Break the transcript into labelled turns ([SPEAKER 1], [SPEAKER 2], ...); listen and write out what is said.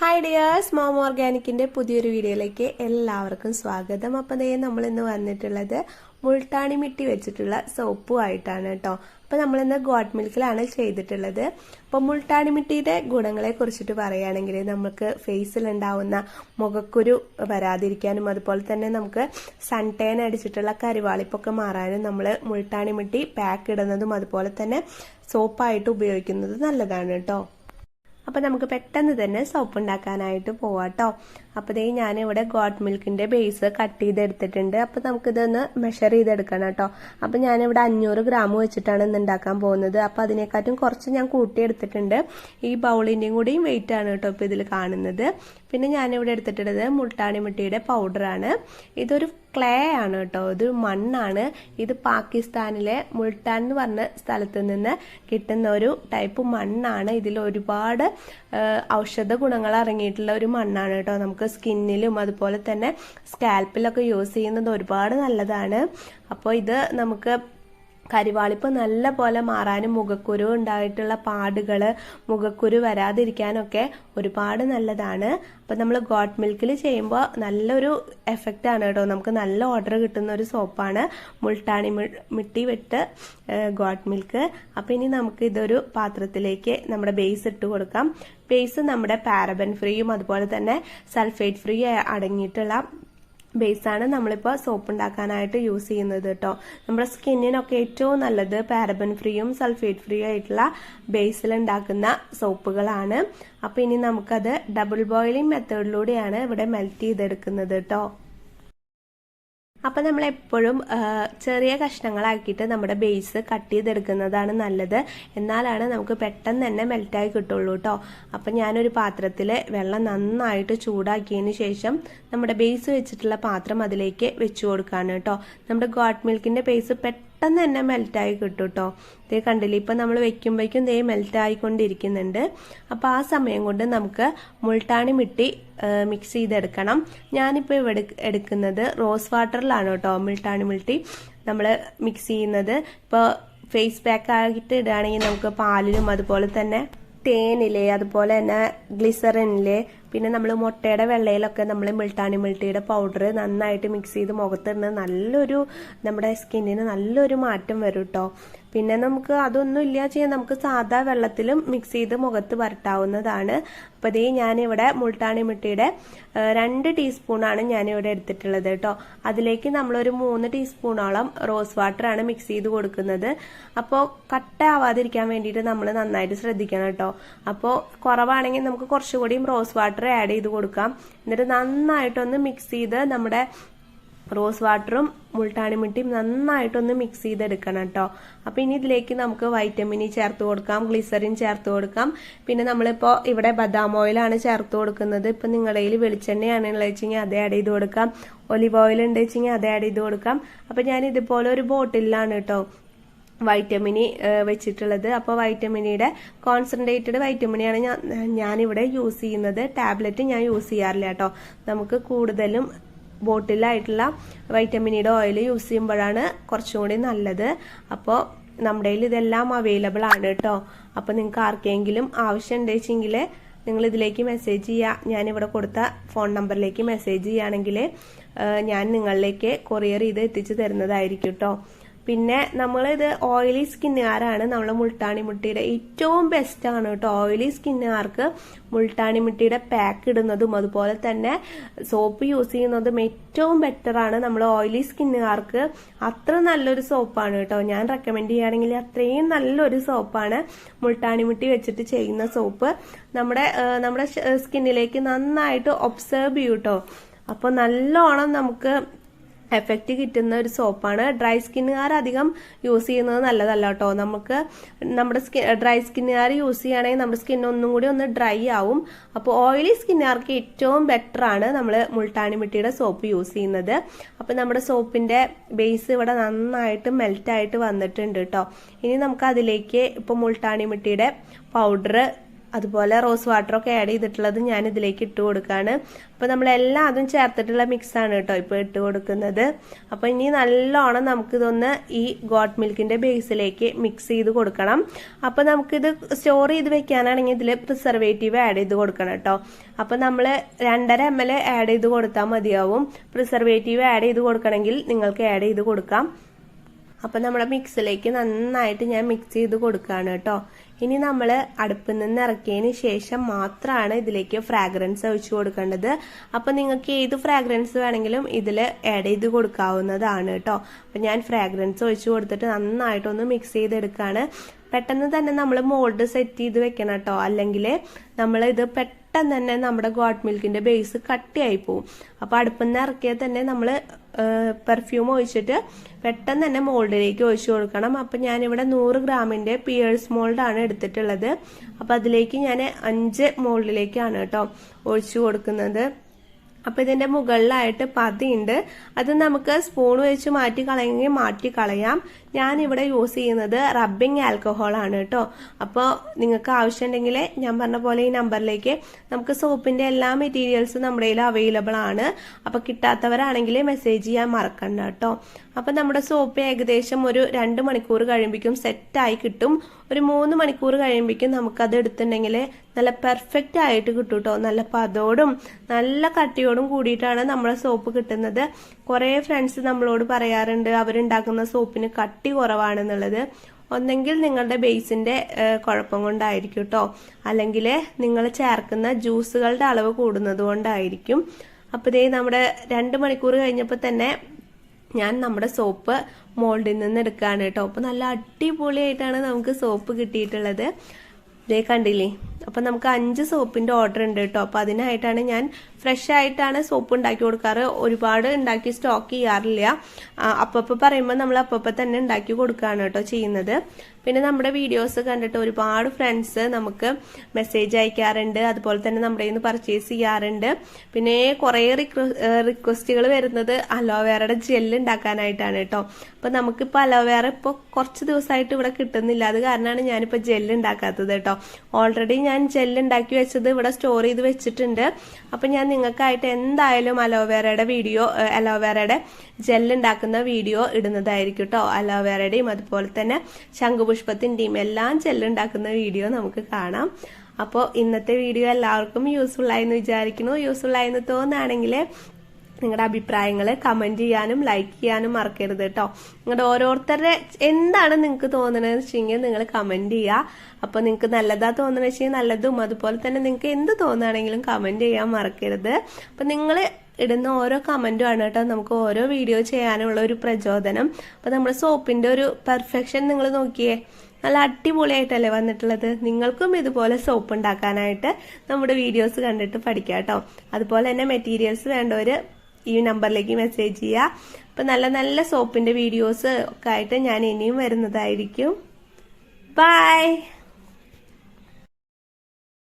[SPEAKER 1] Hi dears mom ഓർഗാനിക്കിന്റെ പുതിയൊരു വീഡിയോയിലേക്ക് എല്ലാവർക്കും സ്വാഗതം. അപ്പം ദേ നമ്മൾ ഇന്ന് വന്നിട്ടുള്ളത് മുൾട്ടാണി മിട്ടി വെച്ചിട്ടുള്ള സോപ്പുമായിട്ടാണ് കേട്ടോ. നമ്മൾ നമ്മളിന്ന് ഗോഡ് മിൽക്കിലാണ് ചെയ്തിട്ടുള്ളത്. അപ്പോൾ മുൾട്ടാണി മിട്ടിയുടെ ഗുണങ്ങളെ കുറിച്ചിട്ട് പറയുകയാണെങ്കിൽ നമുക്ക് ഫേസിൽ ഉണ്ടാവുന്ന മുഖക്കുരു വരാതിരിക്കാനും അതുപോലെ തന്നെ നമുക്ക് സൺടേൻ അടിച്ചിട്ടുള്ള കരിവാളിപ്പൊക്കെ മാറാനും നമ്മൾ മുൾട്ടാണി മിട്ടി പാക്ക് ഇടുന്നതും അതുപോലെ തന്നെ സോപ്പായിട്ട് ഉപയോഗിക്കുന്നത് നല്ലതാണ് കേട്ടോ. അപ്പോൾ നമുക്ക് പെട്ടെന്ന് തന്നെ സോപ്പ് ഉണ്ടാക്കാനായിട്ട് പോവാട്ടോ. അപ്പോൾ ഞാൻ ഞാനിവിടെ ഗോട്ട് മിൽക്കിന്റെ ബേസ് കട്ട് ചെയ്തെടുത്തിട്ടുണ്ട്. അപ്പോൾ നമുക്കിതൊന്ന് മെഷർ ചെയ്തെടുക്കണം കേട്ടോ. അപ്പോൾ ഞാനിവിടെ അഞ്ഞൂറ് ഗ്രാം വെച്ചിട്ടാണ് ഇന്ന് ഉണ്ടാക്കാൻ പോകുന്നത്. അപ്പോൾ അതിനെക്കാട്ടും കുറച്ച് ഞാൻ കൂട്ടിയെടുത്തിട്ടുണ്ട്. ഈ ബൗളിന്റെയും കൂടിയും വെയിറ്റ് ആണ് കേട്ടോ ഇപ്പോൾ ഇതിൽ കാണുന്നത്. പിന്നെ ഞാനിവിടെ എടുത്തിട്ടുള്ളത് മുൾട്ടാണി മിട്ടിയുടെ പൗഡറാണ്. ഇതൊരു ക്ലേ ആണ് കേട്ടോ. ഇത് മണ്ണാണ്. ഇത് പാകിസ്ഥാനിലെ മുൾട്ടാൻ എന്ന് പറഞ്ഞ സ്ഥലത്ത് നിന്ന് കിട്ടുന്ന ഒരു ടൈപ്പ് മണ്ണാണ്. ഇതിൽ ഒരുപാട് ഔഷധ ഗുണങ്ങൾ അടങ്ങിയിട്ടുള്ള ഒരു മണ്ണാണ് കേട്ടോ. നമുക്ക് സ്കിന്നിലും അതുപോലെ തന്നെ സ്കാൽപ്പിലൊക്കെ യൂസ് ചെയ്യുന്നത് ഒരുപാട് നല്ലതാണ്. അപ്പോൾ ഇത് നമുക്ക് കരിവാളിപ്പ് നല്ല പോലെ മാറാനും മുഖക്കുരു ഉണ്ടായിട്ടുള്ള പാടുകൾ മുഖക്കുരു വരാതിരിക്കാനൊക്കെ ഒരുപാട് നല്ലതാണ്. അപ്പം നമ്മൾ ഗോട്ട് മിൽക്കിൽ ചെയ്യുമ്പോൾ നല്ലൊരു എഫക്റ്റ് ആണ് കേട്ടോ. നമുക്ക് നല്ല ഓർഡർ കിട്ടുന്ന ഒരു സോപ്പാണ് മുൾട്ടാണി മിട്ടി വിട്ട് ഗോട്ട് മിൽക്ക്. അപ്പം ഇനി നമുക്ക് ഇതൊരു പാത്രത്തിലേക്ക് നമ്മുടെ ബേസ് ഇട്ട് കൊടുക്കാം. ബേസ് നമ്മുടെ പാരബൻ ഫ്രീയും അതുപോലെ തന്നെ സൾഫേറ്റ് ഫ്രീ അടങ്ങിയിട്ടുള്ള ബേസാണ് നമ്മളിപ്പോൾ സോപ്പ് ഉണ്ടാക്കാനായിട്ട് യൂസ് ചെയ്യുന്നത് കേട്ടോ നമ്മുടെ സ്കിന്നിനൊക്കെ ഏറ്റവും നല്ലത് പാരബൻ ഫ്രീയും സൾഫേറ്റ് ഫ്രീ ആയിട്ടുള്ള ബേസിൽ ഉണ്ടാക്കുന്ന സോപ്പുകളാണ് അപ്പോൾ ഇനി നമുക്കത് ഡബിൾ ബോയിലിംഗ് മെത്തേഡിലൂടെയാണ് ഇവിടെ മെൽറ്റ് ചെയ്തെടുക്കുന്നത് കേട്ടോ അപ്പം നമ്മൾ എപ്പോഴും ചെറിയ കഷ്ണങ്ങളാക്കിയിട്ട് നമ്മുടെ ബേസ് കട്ട് ചെയ്തെടുക്കുന്നതാണ് നല്ലത്. എന്നാലാണ് നമുക്ക് പെട്ടെന്ന് തന്നെ മെൽറ്റായി കിട്ടുള്ളൂ കേട്ടോ അപ്പം ഞാനൊരു പാത്രത്തിൽ വെള്ളം നന്നായിട്ട് ചൂടാക്കിയതിന് ശേഷം നമ്മുടെ ബേസ് വെച്ചിട്ടുള്ള പാത്രം അതിലേക്ക് വെച്ചു കൊടുക്കുകയാണ് കേട്ടോ നമ്മുടെ ഗോട്ട് മിൽക്കിന്റെ ബേസ് പെട്ടെന്ന് പെട്ടെന്ന് തന്നെ മെൽറ്റായി കിട്ടും കേട്ടോ ഇതേ കണ്ടില്ലേ ഇപ്പം നമ്മൾ വെക്കുമ്പോഴേക്കും ഇതേ മെൽറ്റായിക്കൊണ്ടിരിക്കുന്നുണ്ട് അപ്പോൾ ആ സമയം കൊണ്ട് നമുക്ക് മുൾട്ടാണി മിട്ടി മിക്സ് ചെയ്തെടുക്കണം. ഞാനിപ്പോൾ ഇവിടെ എടുക്കുന്നത് റോസ് വാട്ടറിലാണ് കേട്ടോ മുൾട്ടാണി മിട്ടി. നമ്മൾ മിക്സ് ചെയ്യുന്നത്. ഇപ്പോൾ ഫേസ് പാക്ക് ആയിട്ട് ഇടുകയാണെങ്കിൽ നമുക്ക് പാലിലും അതുപോലെ തന്നെ തേനിലെ അതുപോലെ തന്നെ ഗ്ലിസറിനിലെ പിന്നെ നമ്മൾ മുട്ടയുടെ വെള്ളയിലൊക്കെ നമ്മൾ മിൾട്ടാണി മിൾട്ടിയുടെ പൗഡർ നന്നായിട്ട് മിക്സ് ചെയ്ത് മുഖത്തിടുന്നത് നല്ലൊരു നമ്മുടെ സ്കിന്നിന് നല്ലൊരു മാറ്റം വരും കേട്ടോ പിന്നെ നമുക്ക് അതൊന്നും ഇല്ല ചെയ്യാൻ നമുക്ക് സാധാ വെള്ളത്തിലും മിക്സ് ചെയ്ത് മുഖത്ത് വരട്ടാവുന്നതാണ്. അപ്പോൾ ഇതേ ഞാനിവിടെ മുൾട്ടാണി മിട്ടിയുടെ രണ്ട് ടീസ്പൂണാണ് ഞാനിവിടെ എടുത്തിട്ടുള്ളത് കേട്ടോ അതിലേക്ക് നമ്മളൊരു മൂന്ന് ടീസ്പൂണോളം റോസ് വാട്ടറാണ് മിക്സ് ചെയ്ത് കൊടുക്കുന്നത്. അപ്പോൾ കട്ട ആവാതിരിക്കാൻ വേണ്ടിയിട്ട് നമ്മൾ നന്നായിട്ട് ശ്രദ്ധിക്കണം കേട്ടോ അപ്പോൾ കുറവാണെങ്കിൽ നമുക്ക് കുറച്ചുകൂടിയും റോസ് വാട്ടർ ആഡ് ചെയ്ത് കൊടുക്കാം. എന്നിട്ട് നന്നായിട്ടൊന്ന് മിക്സ് ചെയ്ത് നമ്മുടെ റോസ് വാട്ടറും മുൾട്ടാണി മിട്ടിയും നന്നായിട്ടൊന്ന് മിക്സ് ചെയ്തെടുക്കണം കേട്ടോ അപ്പോൾ ഇനി ഇതിലേക്ക് നമുക്ക് വൈറ്റമിൻ ചേർത്ത് കൊടുക്കാം ഗ്ലിസറിൻ ചേർത്ത് കൊടുക്കാം. പിന്നെ നമ്മളിപ്പോൾ ഇവിടെ ബദാം ഓയിലാണ് ചേർത്ത് കൊടുക്കുന്നത്. ഇപ്പം നിങ്ങളുടെ കയ്യിൽ വെളിച്ചെണ്ണയാണ് വെച്ചെങ്കിൽ അത് ആഡ് ചെയ്ത് കൊടുക്കാം. ഒലിവ് ഓയിൽ ഉണ്ട് വെച്ചെങ്കിൽ അത് ആഡ് ചെയ്ത് കൊടുക്കാം. അപ്പം ഞാൻ ഇതുപോലെ ഒരു ബോട്ടിലാണ് കേട്ടോ വൈറ്റമിനി വെച്ചിട്ടുള്ളത്. അപ്പോൾ വൈറ്റമിനിയുടെ കോൺസെൻട്രേറ്റഡ് വൈറ്റമിനിയാണ് ഞാൻ ഞാനിവിടെ യൂസ് ചെയ്യുന്നത്. ടാബ്ലറ്റ് ഞാൻ യൂസ് ചെയ്യാറില്ല കേട്ടോ. നമുക്ക് കൂടുതലും ബോട്ടിലായിട്ടുള്ള വൈറ്റമിനിയുടെ ഓയിൽ യൂസ് ചെയ്യുമ്പോഴാണ് കുറച്ചും കൂടി നല്ലത്. അപ്പോൾ നമ്മുടെ കയ്യിൽ ഇതെല്ലാം അവൈലബിൾ ആണ് കേട്ടോ. അപ്പോൾ നിങ്ങൾക്ക് ആർക്കെങ്കിലും ആവശ്യം ഉണ്ടെച്ചെങ്കിൽ നിങ്ങൾ ഇതിലേക്ക് മെസ്സേജ് ചെയ്യുക. ഞാനിവിടെ കൊടുത്ത ഫോൺ നമ്പറിലേക്ക് മെസ്സേജ് ചെയ്യുകയാണെങ്കിൽ ഞാൻ നിങ്ങളിലേക്ക് കൊറിയർ ചെയ്ത് എത്തിച്ചു തരുന്നതായിരിക്കും കേട്ടോ. പിന്നെ നമ്മളിത് ഓയിലി സ്കിന്നുകാരാണ് നമ്മളെ മുൾട്ടാണി മുട്ടിയുടെ ഏറ്റവും ബെസ്റ്റ് ആണ് കേട്ടോ. ഓയിലി സ്കിന്നുകാർക്ക് മുൾട്ടാണി മുട്ടിയുടെ പാക്ക് ഇടുന്നതും അതുപോലെ തന്നെ സോപ്പ് യൂസ് ചെയ്യുന്നതും ഏറ്റവും ബെറ്റർ ആണ് നമ്മൾ ഓയിലി സ്കിന്നുകാർക്ക് അത്ര നല്ലൊരു സോപ്പാണ് കേട്ടോ. ഞാൻ റെക്കമെൻഡ് ചെയ്യുകയാണെങ്കിൽ അത്രയും നല്ലൊരു സോപ്പാണ് മുൾട്ടാണി മുട്ടി വെച്ചിട്ട് ചെയ്യുന്ന സോപ്പ് നമ്മുടെ നമ്മുടെ സ്കിന്നിലേക്ക് നന്നായിട്ട് ഒബ്സേർവ് ചെയ്യൂട്ടോ അപ്പൊ അപ്പോൾ നല്ലോണം നമുക്ക് എഫക്റ്റ് കിട്ടുന്ന ഒരു സോപ്പാണ്. ഡ്രൈ സ്കിന്നുകാർ അധികം യൂസ് ചെയ്യുന്നത് നല്ലതല്ല കേട്ടോ നമുക്ക് നമ്മുടെ സ്കിൻ ഡ്രൈ സ്കിന്നുകാർ യൂസ് ചെയ്യുകയാണെങ്കിൽ നമ്മുടെ സ്കിൻ ഒന്നും കൂടി ഒന്ന് ഡ്രൈ ആവും. അപ്പോൾ ഓയിലി സ്കിന്നുകാർക്ക് ഏറ്റവും ബെറ്റർ ആണ് നമ്മൾ മുൾട്ടാണി മിട്ടിയുടെ സോപ്പ് യൂസ് ചെയ്യുന്നത്. അപ്പോൾ നമ്മുടെ സോപ്പിന്റെ ബേസ് ഇവിടെ നന്നായിട്ട് മെൽറ്റായിട്ട് വന്നിട്ടുണ്ട് കേട്ടോ. ഇനി നമുക്ക് അതിലേക്ക് ഇപ്പോൾ മുൾട്ടാണി മിട്ടിയുടെ പൗഡർ അതുപോലെ റോസ് വാട്ടറൊക്കെ ആഡ് ചെയ്തിട്ടുള്ളത് ഞാൻ ഇതിലേക്ക് ഇട്ട് കൊടുക്കുകയാണ് അപ്പോൾ നമ്മളെല്ലാം അതും ചേർത്തിട്ടുള്ള മിക്സാണ് കേട്ടോ ഇപ്പൊ ഇട്ട് കൊടുക്കുന്നത്. അപ്പോൾ ഇനി നല്ലോണം നമുക്കിതൊന്ന് ഈ ഗോട്ട് മിൽക്കിന്റെ ബേസിലേക്ക് മിക്സ് ചെയ്ത് കൊടുക്കണം. അപ്പോൾ നമുക്കിത് സ്റ്റോർ ചെയ്ത് വെക്കാനാണെങ്കിൽ ഇതിൽ പ്രിസർവേറ്റീവ് ആഡ് ചെയ്ത് കൊടുക്കണം കേട്ടോ. അപ്പോൾ നമ്മൾ രണ്ടര എം എൽ ആഡ് ചെയ്ത് കൊടുത്താൽ മതിയാവും. പ്രിസർവേറ്റീവ് ആഡ് ചെയ്ത് കൊടുക്കണമെങ്കിൽ നിങ്ങൾക്ക് ആഡ് ചെയ്ത് കൊടുക്കാം. അപ്പം നമ്മുടെ മിക്സിലേക്ക് നന്നായിട്ട് ഞാൻ മിക്സ് ചെയ്ത് കൊടുക്കുകയാണ് കേട്ടോ. ഇനി നമ്മൾ അടുപ്പിൽ നിന്ന് ഇറക്കിയതിന് ശേഷം മാത്രമാണ് ഇതിലേക്ക് ഫ്രാഗ്രൻസ് ഒഴിച്ച് കൊടുക്കേണ്ടത്. അപ്പോൾ നിങ്ങൾക്ക് ഏത് ഫ്രാഗ്രൻസ് വേണമെങ്കിലും ഇതിൽ ആഡ് ചെയ്ത് കൊടുക്കാവുന്നതാണ് കേട്ടോ. അപ്പം ഞാൻ ഫ്രാഗ്രൻസ് ഒഴിച്ച് കൊടുത്തിട്ട് നന്നായിട്ടൊന്ന് മിക്സ് ചെയ്തെടുക്കുകയാണ് പെട്ടെന്ന് തന്നെ നമ്മൾ മോൾഡ് സെറ്റ് ചെയ്ത് വെക്കണം കേട്ടോ. അല്ലെങ്കിൽ നമ്മൾ ഇത് പെട്ടെന്ന് തന്നെ നമ്മുടെ ഗോഡ് മിൽക്കിന്റെ ബേസ് കട്ടിയായി പോവും. അപ്പോൾ അടുപ്പിൽ നിന്ന് ഇറക്കിയാൽ തന്നെ നമ്മൾ പെർഫ്യൂം ഒഴിച്ചിട്ട് പെട്ടെന്ന് തന്നെ മോൾഡിലേക്ക് ഒഴിച്ചു കൊടുക്കണം. അപ്പം ഞാനിവിടെ നൂറ് ഗ്രാമിന്റെ പിയേഴ്സ് ആണ് എടുത്തിട്ടുള്ളത്. അപ്പം അതിലേക്ക് ഞാൻ അഞ്ച് മോൾഡിലേക്കാണ് കേട്ടോ ഒഴിച്ചു കൊടുക്കുന്നത്. അപ്പോൾ ഇതിന്റെ മുകളിലായിട്ട് പതിയുണ്ട്. അത് നമുക്ക് സ്പൂൺ വെച്ച് മാറ്റി കളയെങ്കിൽ മാറ്റി കളയാം. ഞാൻ ഇവിടെ യൂസ് ചെയ്യുന്നത് റബ്ബിംഗ് ആൽക്കഹോൾ ആണ് കേട്ടോ. അപ്പോൾ നിങ്ങൾക്ക് ആവശ്യമുണ്ടെങ്കിൽ ഞാൻ പറഞ്ഞ പോലെ ഈ നമ്പറിലേക്ക് നമുക്ക് സോപ്പിന്റെ എല്ലാ മെറ്റീരിയൽസും നമ്മുടെ കയ്യിൽ അവൈലബിൾ ആണ്. അപ്പോൾ കിട്ടാത്തവരാണെങ്കിൽ മെസ്സേജ് ചെയ്യാൻ മറക്കണ്ട കേട്ടോ. അപ്പം നമ്മുടെ സോപ്പ് ഏകദേശം ഒരു രണ്ട് മണിക്കൂർ കഴിയുമ്പോഴേക്കും സെറ്റായി കിട്ടും. ഒരു മൂന്ന് മണിക്കൂർ കഴിയുമ്പോഴേക്കും നമുക്കത് എടുത്തിട്ടുണ്ടെങ്കിൽ നല്ല പെർഫെക്റ്റ് ആയിട്ട് കിട്ടും കേട്ടോ നല്ല പതോടും നല്ല കട്ടിയോടും കൂടിയിട്ടാണ് നമ്മുടെ സോപ്പ് കിട്ടുന്നത്. കുറേ ഫ്രണ്ട്സ് നമ്മളോട് പറയാറുണ്ട് അവരുണ്ടാക്കുന്ന സോപ്പിന് കട്ടി കുറവാണെന്നുള്ളത്. ഒന്നെങ്കിൽ നിങ്ങളുടെ ബേസിന്റെ കുഴപ്പം കൊണ്ടായിരിക്കും കേട്ടോ അല്ലെങ്കിൽ നിങ്ങൾ ചേർക്കുന്ന ജ്യൂസുകളുടെ അളവ് കൂടുന്നത് കൊണ്ടായിരിക്കും. അപ്പോൾ ഇതേ നമ്മുടെ രണ്ട് മണിക്കൂർ കഴിഞ്ഞപ്പോൾ തന്നെ ഞാൻ നമ്മുടെ സോപ്പ് മോൾഡിൽ നിന്ന് എടുക്കുകയാണ് കേട്ടോ. അപ്പോൾ നല്ല അടിപൊളിയായിട്ടാണ് നമുക്ക് സോപ്പ് കിട്ടിയിട്ടുള്ളത്. ഇതേ കണ്ടില്ലേ? അപ്പം നമുക്ക് അഞ്ച് സോപ്പിന്റെ ഓർഡർ ഉണ്ട് കേട്ടോ. അപ്പം അതിനായിട്ടാണ് ഞാൻ ഫ്രഷ് ആയിട്ടാണ് സോപ്പ് ഉണ്ടാക്കി കൊടുക്കാറ്. ഒരുപാട് ഉണ്ടാക്കി സ്റ്റോക്ക് ചെയ്യാറില്ല. അപ്പപ്പോൾ പറയുമ്പോൾ നമ്മൾ അപ്പപ്പോൾ തന്നെ ഉണ്ടാക്കി കൊടുക്കുകയാണ് കേട്ടോ ചെയ്യുന്നത്. പിന്നെ നമ്മുടെ വീഡിയോസ് കണ്ടിട്ട് ഒരുപാട് ഫ്രണ്ട്സ് നമുക്ക് മെസ്സേജ് അയക്കാറുണ്ട്. അതുപോലെ തന്നെ നമ്മുടെ നിന്ന് പർച്ചേസ് ചെയ്യാറുണ്ട്. പിന്നെ കുറേ റിക്വസ്റ്റുകൾ വരുന്നത് അലോവേറയുടെ ജെല്ല് ഉണ്ടാക്കാനായിട്ടാണ് കേട്ടോ. അപ്പം നമുക്കിപ്പോൾ അലോവേറ ഇപ്പോൾ കുറച്ച് ദിവസമായിട്ട് ഇവിടെ കിട്ടുന്നില്ല. അത് കാരണമാണ് ഞാനിപ്പോൾ ജെല്ല് ഉണ്ടാക്കാത്തത് കേട്ടോ. ഓൾറെഡി ഞാൻ ജെല്ല് ഉണ്ടാക്കി വെച്ചത് ഇവിടെ സ്റ്റോർ ചെയ്ത് വെച്ചിട്ടുണ്ട്. അപ്പം ഞാൻ നിങ്ങൾക്കായിട്ട് എന്തായാലും അലോവേറയുടെ വീഡിയോ അലോവേറയുടെ ജെല്ല് ഉണ്ടാക്കുന്ന വീഡിയോ ഇടുന്നതായിരിക്കും കേട്ടോ. അലോവേറയുടെയും അതുപോലെ തന്നെ ശംഖുപുഷ്പത്തിന്റെയും എല്ലാം ചെല്ലുണ്ടാക്കുന്ന വീഡിയോ നമുക്ക് കാണാം. അപ്പോൾ ഇന്നത്തെ വീഡിയോ എല്ലാവർക്കും യൂസ്ഫുൾ ആയെന്ന് വിചാരിക്കുന്നു. യൂസ്ഫുൾ ആയെന്ന് തോന്നുകയാണെങ്കിൽ നിങ്ങളുടെ അഭിപ്രായങ്ങൾ കമന്റ് ചെയ്യാനും ലൈക്ക് ചെയ്യാനും മറക്കരുത് കേട്ടോ നിങ്ങളുടെ ഓരോരുത്തരുടെ എന്താണ് നിങ്ങൾക്ക് തോന്നണതെന്ന് വെച്ചെങ്കിൽ നിങ്ങൾ കമന്റ് ചെയ്യുക. അപ്പൊ നിങ്ങൾക്ക് നല്ലതാ തോന്നുന്നത് വെച്ചാൽ നല്ലതും അതുപോലെ തന്നെ നിങ്ങൾക്ക് എന്ത് തോന്നുകയാണെങ്കിലും കമന്റ് ചെയ്യാൻ മറക്കരുത്. അപ്പൊ നിങ്ങൾ ഇടുന്ന ഓരോ കമന്റും ആണ് കേട്ടോ നമുക്ക് ഓരോ വീഡിയോ ചെയ്യാനുള്ള ഒരു പ്രചോദനം. അപ്പൊ നമ്മുടെ സോപ്പിന്റെ ഒരു പെർഫെക്ഷൻ നിങ്ങൾ നോക്കിയേ. നല്ല അടിപൊളിയായിട്ടല്ലേ വന്നിട്ടുള്ളത്. നിങ്ങൾക്കും ഇതുപോലെ സോപ്പ് ഉണ്ടാക്കാനായിട്ട് നമ്മുടെ വീഡിയോസ് കണ്ടിട്ട് പഠിക്കാം കേട്ടോ. അതുപോലെ തന്നെ മെറ്റീരിയൽസ് വേണ്ടവർ ഈ നമ്പറിലേക്ക് മെസ്സേജ് ചെയ്യുക അപ്പം നല്ല നല്ല സോപ്പിന്റെ വീഡിയോസ് ഒക്കെ ആയിട്ട് ഞാൻ ഇനിയും വരുന്നതായിരിക്കും. ബൈ